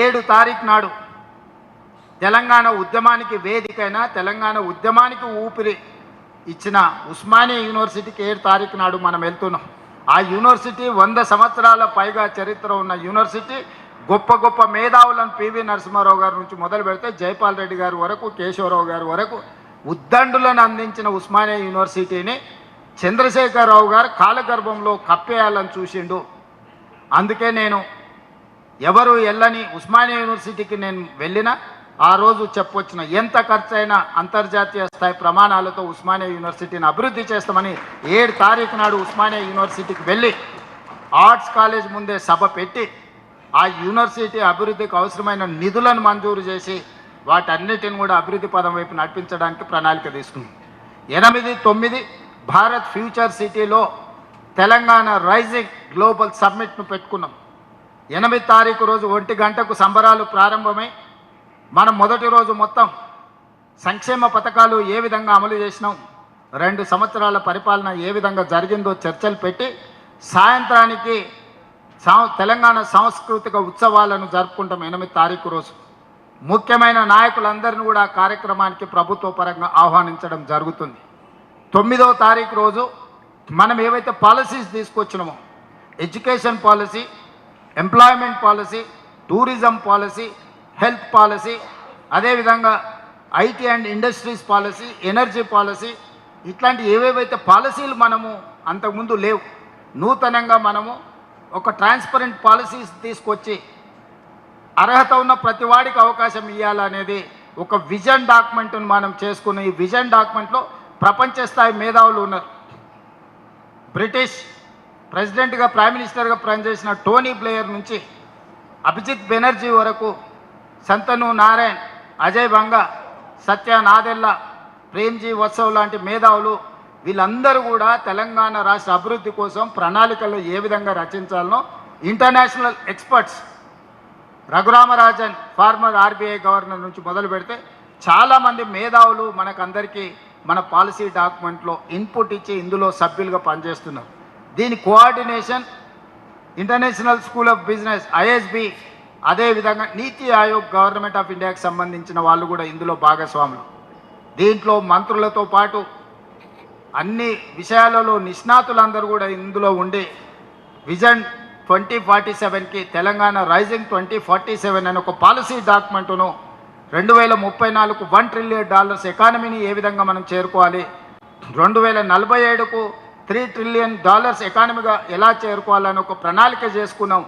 ఏడు తారీఖు నాడు. తెలంగాణ ఉద్యమానికి వేదికైన తెలంగాణ ఉద్యమానికి ఊపిరి ఇచ్చిన ఉస్మానియా యూనివర్సిటీకి ఏడు తారీఖు నాడు మనం వెళ్తున్నాం. ఆ యూనివర్సిటీ వంద సంవత్సరాల పైగా చరిత్ర ఉన్న యూనివర్సిటీ గొప్ప గొప్ప మేధావులను పివి నరసింహారావు గారి నుంచి మొదలు పెడితే జైపాల్ రెడ్డి గారి వరకు కేశవరావు గారి వరకు ఉద్దండులను అందించిన ఉస్మానియా యూనివర్సిటీని చంద్రశేఖరరావు గారు కాలగర్భంలో కప్పేయాలని చూసిండు. అందుకే నేను ఎవరు వెళ్ళని ఉస్మానియా యూనివర్సిటీకి నేను వెళ్ళినా ఆ రోజు చెప్పొచ్చిన ఎంత ఖర్చైనా అంతర్జాతీయ స్థాయి ప్రమాణాలతో ఉస్మానియా యూనివర్సిటీని అభివృద్ధి చేస్తామని ఏడు తారీఖు నాడు ఉస్మానియా యూనివర్సిటీకి వెళ్ళి ఆర్ట్స్ కాలేజ్ ముందే సభ పెట్టి ఆ యూనివర్సిటీ అభివృద్ధికి అవసరమైన నిధులను మంజూరు చేసి వాటన్నిటిని కూడా అభివృద్ధి పదం వైపు నడిపించడానికి ప్రణాళిక తీసుకుంది ఎనిమిది తొమ్మిది భారత్ ఫ్యూచర్ సిటీలో తెలంగాణ రైజింగ్ గ్లోబల్ సమ్మిట్ను పెట్టుకున్నాం. ఎనిమిది తారీఖు రోజు ఒంటి గంటకు సంబరాలు ప్రారంభమై మనం మొదటి రోజు మొత్తం సంక్షేమ పథకాలు ఏ విధంగా అమలు చేసినాం రెండు సంవత్సరాల పరిపాలన ఏ విధంగా జరిగిందో చర్చలు పెట్టి సాయంత్రానికి తెలంగాణ సాంస్కృతిక ఉత్సవాలను జరుపుకుంటాం ఎనిమిది తారీఖు రోజు. ముఖ్యమైన నాయకులందరిని కూడా కార్యక్రమానికి ప్రభుత్వ పరంగా ఆహ్వానించడం జరుగుతుంది. తొమ్మిదవ తారీఖు రోజు మనం ఏవైతే policies తీసుకొచ్చినామో education policy employment policy tourism policy health policy అదేవిధంగా IT and industries policy energy policy ఇట్లాంటి ఏవేవైతే పాలసీలు మనము అంతకుముందు లేవు నూతనంగా మనము ఒక ట్రాన్స్పరెంట్ పాలసీస్ తీసుకొచ్చి అర్హత ఉన్న ప్రతి వాడికి అవకాశం ఇవ్వాలనేది ఒక విజన్ డాక్యుమెంట్ను మనం చేసుకున్న ఈ విజన్ డాక్యుమెంట్లో ప్రపంచ స్థాయి మేధావులు ఉన్నారు. బ్రిటిష్ ప్రెసిడెంట్గా ప్రైమ్ మినిస్టర్గా పనిచేసిన టోనీ ప్లేయర్ నుంచి అభిజిత్ బెనర్జీ వరకు సంతను నారాయణ్ అజయ్ బంగా సత్య నాదెల్లా ప్రేమ్జీ వత్సవ్ లాంటి మేధావులు వీళ్ళందరూ కూడా తెలంగాణ రాష్ట్ర అభివృద్ధి కోసం ప్రణాళికలు ఏ విధంగా రచించాలనో international experts Raghuram Rajan former RBI governor నుంచి మొదలు పెడితే చాలామంది మేధావులు మనకందరికీ మన పాలసీ డాక్యుమెంట్లో ఇన్పుట్ ఇచ్చి ఇందులో సభ్యులుగా పనిచేస్తున్నారు. దీని coordination international school of business ISB అదేవిధంగా నీతి ఆయోగ్ గవర్నమెంట్ ఆఫ్ ఇండియాకి సంబంధించిన వాళ్ళు కూడా ఇందులో భాగస్వాములు. దీంట్లో మంత్రులతో పాటు అన్ని విషయాలలో నిష్ణాతులందరూ కూడా ఇందులో ఉండి విజన్ ట్వంటీ ఫార్టీ సెవెన్కి Telangana rising twenty forty seven అనే ఒక పాలసీ డాక్యుమెంటును రెండు వేల ముప్పై నాలుగు వన్ ట్రిలియన్ డాలర్స్ ఎకానమీని ఏ విధంగా మనం చేరుకోవాలి? రెండు వేల నలభై ఏడుకు త్రీ ట్రిలియన్ డాలర్స్ ఎకానమీగా ఎలా చేరుకోవాలని ఒక ప్రణాళిక చేసుకున్నాం.